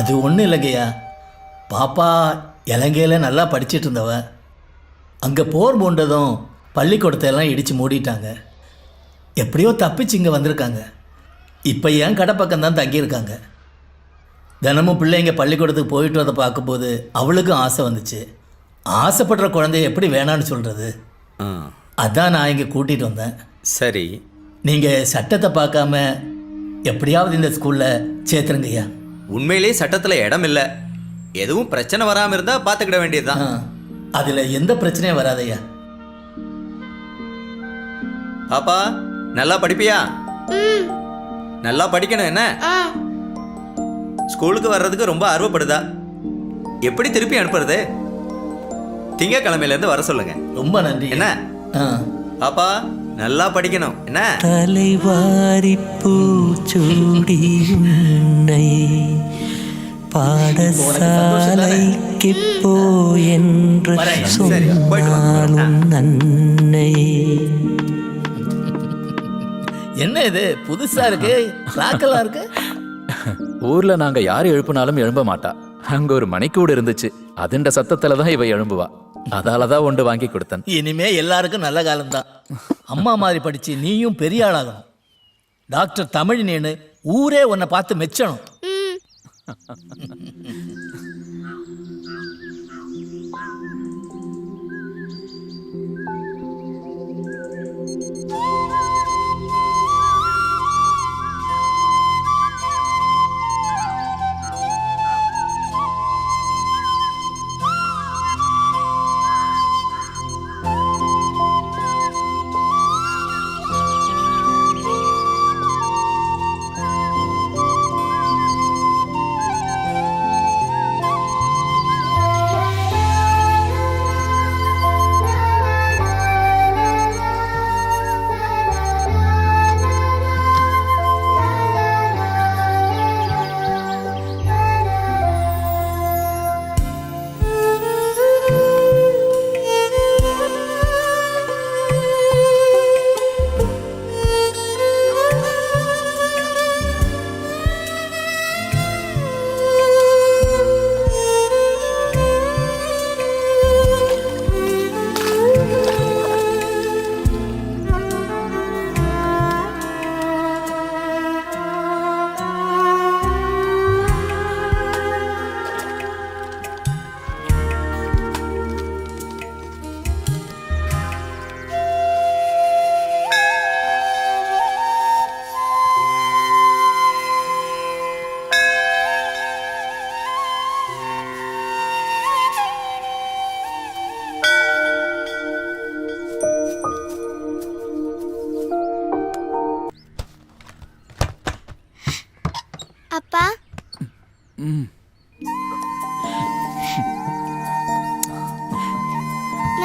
அது ஒன்றும் இல்லைங்கய்யா. பாப்பா இலங்கையில் நல்லா படிச்சிட்டு இருந்தவ. அங்கே போர் பூண்டதும் பள்ளிக்கூடத்தை எல்லாம் இடித்து மூடிட்டாங்க. எப்படியோ தப்பிச்சு இங்கே வந்திருக்காங்க. இப்போ ஏன் கடை பக்கம் தான் தங்கியிருக்காங்க. தினமும் பிள்ளைங்க பள்ளிக்கூடத்துக்கு போயிட்டு வரதை பார்க்கும்போது அவளுக்கும் ஆசை வந்துச்சு. ஆசைப்படுற குழந்தைய எப்படி வேணான்னு சொல்கிறது அதான் நான் இங்கே கூட்டிகிட்டு வந்தேன். சரி. நீங்கள் சட்டத்தை பார்க்காம எப்படியாவது இந்த ஸ்கூலில் சேர்த்துருங்கய்யா. உண்மையிலேயே சட்டத்தில் இடம் இல்லை. எதுவும் பிரச்சனை வராமல் இருந்தால் பார்த்துக்கிட வேண்டியதுதான். அதில் எந்த பிரச்சனையும் வராதையா பாப்பா நல்லா படிப்பியா? ம். நல்லா படிக்கணும் என்ன? ஆ. ஸ்கூலுக்கு வர்றதுக்கு ரொம்ப ஆர்வப்படுதா? எப்படி திருப்பி அனுப்புறது? திங்கக்கிழமையிலேருந்து வர சொல்லுங்க. ரொம்ப நன்றி என்ன? ஆ. பாப்பா நல்லா படிக்கணும். என்ன? தலைவாரி பூச்சூடி உன்னை பாடசாலைக்கு போ என்று. சொன்னாலும் நன்னை. என்ன இது? புதுசா இருக்கு? கிளாக்கெல்லாம் இருக்கு? ஊர்ல நாங்க யார் எழுப்பினாலும் எழும்ப மாட்டா. அங்க ஒரு மணிக்கூடு இருந்துச்சு. அதுண்ட சத்தத்துல தான் இவ எழும்புவா. அதாலதான் ஒன்று வாங்கி கொடுத்தேன். இனிமே எல்லாருக்கும் நல்ல காலம்தான். அம்மா மாதிரி படிச்சு நீயும் பெரிய ஆளாகணும். டாக்டர் தமிழினேன்னு ஊரே உன்னை பார்த்து மெச்சணும்.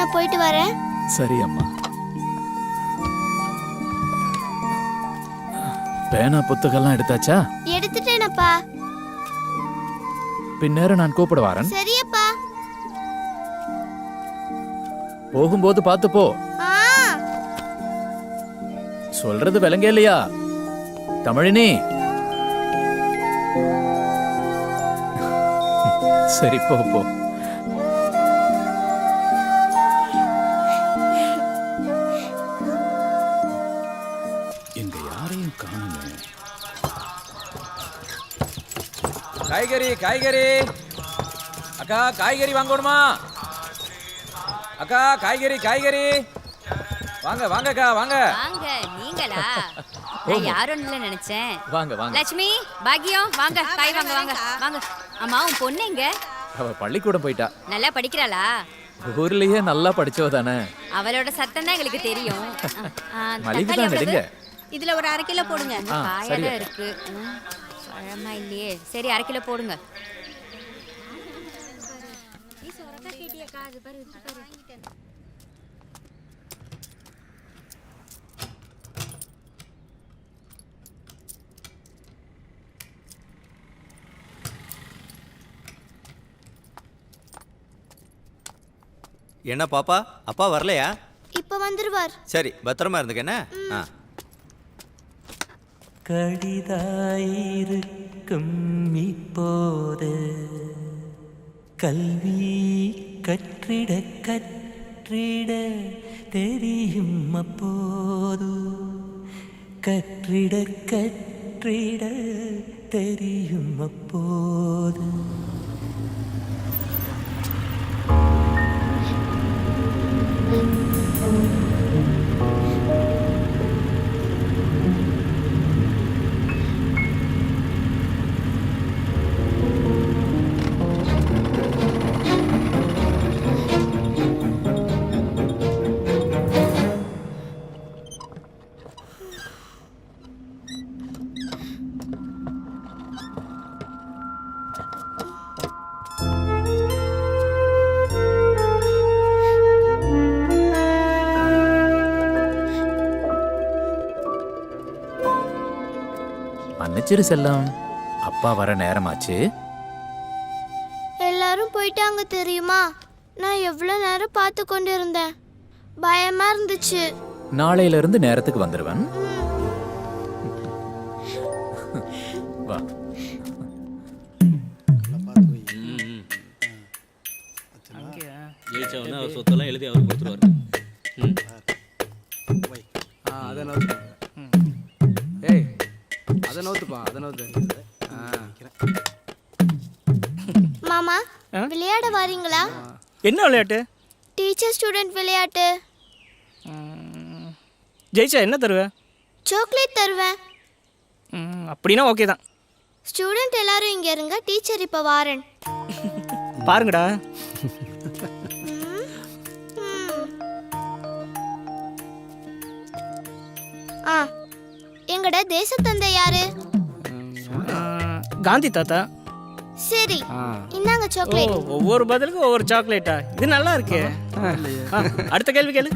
நான் போயிட்டு வரேன். சரி அம்மா. பேனா புத்தகம்லாம் எடுத்தாச்சா? எடுத்துட்டேனப்பா. பின்னேரம் நான் கூப்பிட வரேன். சரியப்பா. போகும்போது பார்த்து போ. சொல்றது விளங்க இல்லையா? தமிழினி. சரி போ போ. காய்கறி காய்கறி. அக்கா காய்கறி வாங்கணுமா? அக்கா காய்கறி காய்கறி. வாங்க வாங்கக்கா வாங்க. வாங்க நீங்களா? நான் யாரும் இல்ல நினைச்சேன். வாங்க வாங்க. லட்சுமி பாக்கியம் வாங்க காய் வாங்க வாங்க வாங்க அம்மா உன் பொண்ணு எங்க? அவ பள்ளிக்கூடம் போயிட்டா. நல்லா படிக்கிறாளா? ஊர்லயே நல்லா படிச்சவ தானே. அவளோட சத்தம் தான் எங்களுக்கு தெரியும். மளிகை தான் இதுல ஒரு அரை கிலோ போடுங்க. ஆ, காயா சரியா. தான் இருக்கு. பழமா இல்லையே. சரி அரை கிலோ போடுங்க. என்ன பாப்பா? அப்பா வரலையா? இப்ப வந்துருவார். சரி பத்திரமா இருந்துக்க என்ன? ஆ. கடிதாயிருக்கும் இப்போது. கல்வி கற்றிட கற்றிட தெரியும் அப்போது. கற்றிட கற்றிட தெரியும் அப்போது. மன்னிச்சிரு செல்லம். அப்பா வர நேரமாச்சு? எல்லாரும் போயிட்டாங்க தெரியுமா? நான் எவ்வளோ நேரம் பார்த்து கொண்டு இருந்தேன் பயமா இருந்துச்சு. நாளையில இருந்து நேரத்துக்கு வந்துடுவேன் வா. அவர் சொத்தெல்லாம் எழுதி அவர் கொடுத்துருவாரு. விளையாட வாரீங்களா? என்ன விளையாட்டு? டீச்சர் ஸ்டூடெண்ட் விளையாட்டு. ஜெயிச்சா என்ன தருவ சாக்லேட் தருவேன். அப்படின்னா ஓகே தான். ஸ்டூடெண்ட் எல்லாரும் இங்க இருங்க டீச்சர் இப்போ வாரேன். பாருங்கடா. ஆ எங்கட தேசத்தந்தை யாரு? காந்தி தாத்தா. சரி. இந்தாங்க சாக்லேட் ஒவ்வொரு பதிலுக்கும் ஒவ்வொரு சாக்லேட்டா இது நல்லா இருக்கே. அடுத்த கேள்வி கேளு.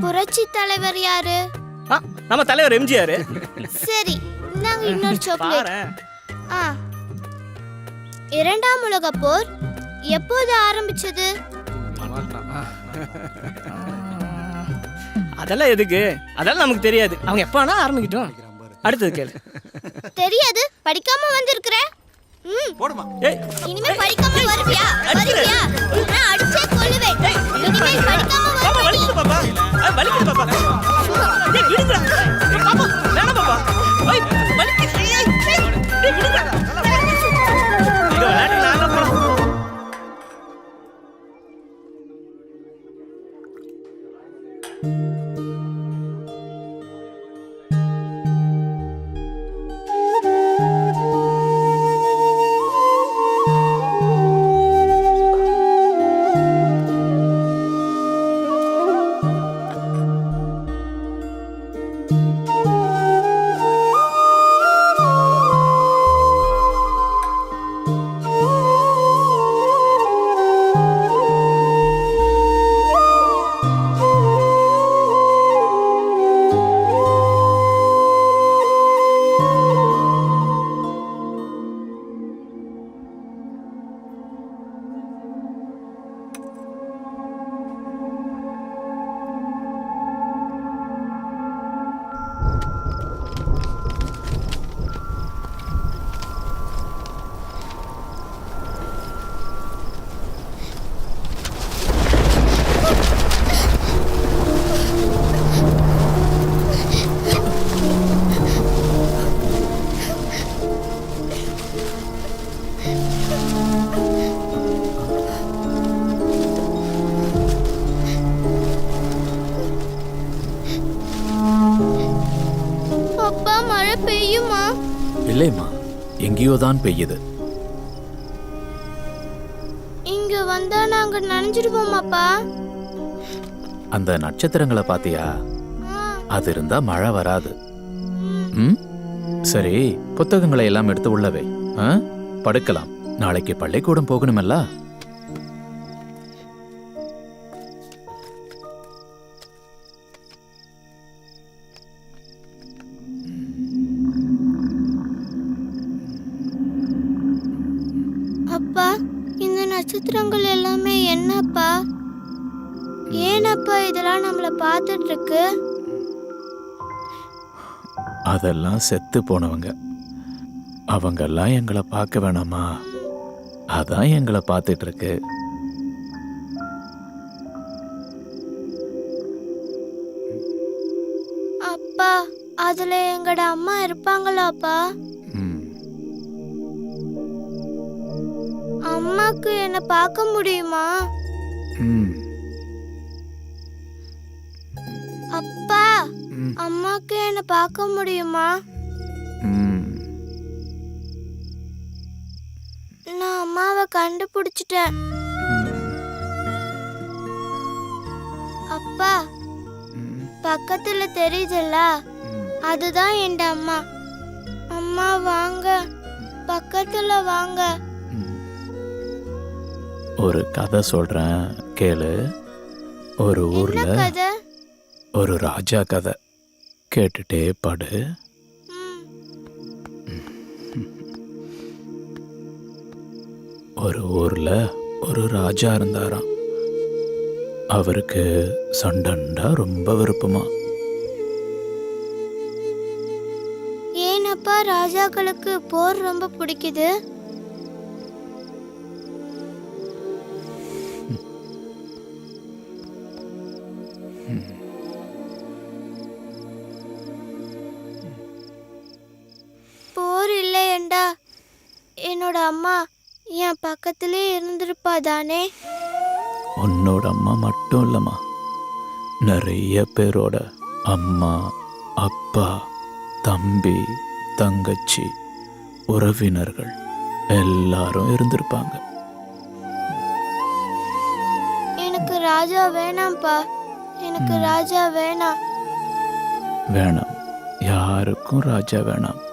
புரட்சி தலைவர் யாரு? நம்ம தலைவர் எம்ஜிஆர். சரி இந்தாங்க இன்னொரு சாக்லேட் ஆ. இரண்டாம் உலகப் போர் எப்போது ஆரம்பிச்சது. அதெல்லாம் எதுக்கு? அதெல்லாம் நமக்கு தெரியாது. அவங்க எப்போ ஆரம்பிக்கட்டும். அடுத்தது கேளு. தெரியாது படிக்காம வந்திருக்கிற ம். ஏய். இனிமே படிக்காம வருவியா? வருவியா? நான் அடிச்சே கொல்லுவேன். இனிமே படிக்காம வருவியா? வலிக்குது பாப்பா வலிக்குது பாப்பா எங்கேயோ தான் பெய்யுது. இங்க வந்தா நாங்க நனைஞ்சிடுவோமாப்பா அந்த நட்சத்திரங்களை பாத்தியா? அது இருந்தா மழை வராது. ம். சரி புத்தகங்களை எல்லாம் எடுத்து உள்ளவை? படுக்கலாம். நாளைக்கு பள்ளிக்கூடம் போகணுமல்ல? நட்சத்திரங்கள் எல்லாமே என்னப்பா? ஏனப்பா இதெல்லாம் நம்மள பார்த்துட்டு இருக்கு அதெல்லாம் செத்து போனவங்க. அவங்கெல்லாம் எங்களை பார்க்க வேணாமா? அதான் எங்களை பார்த்துட்டு இருக்கு அப்பா அதுல எங்கட அம்மா இருப்பாங்களாப்பா? அம்மாக்கு என்ன பார்க்க முடியுமா? அப்பா அம்மாக்கு என்ன பார்க்க முடியுமா. நான் அம்மாவை கண்டுபிடிச்சிட்டேன். அப்பா பக்கத்துல தெரியுதுல்ல? அதுதான் என் அம்மா. அம்மா வாங்க. பக்கத்துல வாங்க. ஒரு கதை சொல்றேன் கேளு. ஒரு ஊர்ல ஒரு ராஜா கதை. கேட்டுட்டே படு. ஒரு ஊர்ல ஒரு ராஜா இருந்தாராம். அவருக்கு சண்டண்டா ரொம்ப விருப்பமா. ஏனப்பா ராஜாக்களுக்கு போர் ரொம்ப பிடிக்குது? இருந்திருப்பா தானே உன்னோட அம்மா மட்டும் இல்லம்மா. நிறைய பேரோட அம்மா அப்பா தம்பி தங்கச்சி உறவினர்கள் எல்லாரும் இருந்திருப்பாங்க. எனக்கு ராஜா வேணாம்ப்பா. எனக்கு ராஜா வேணாம். வேணாம். யாருக்கும் ராஜா வேணாம்.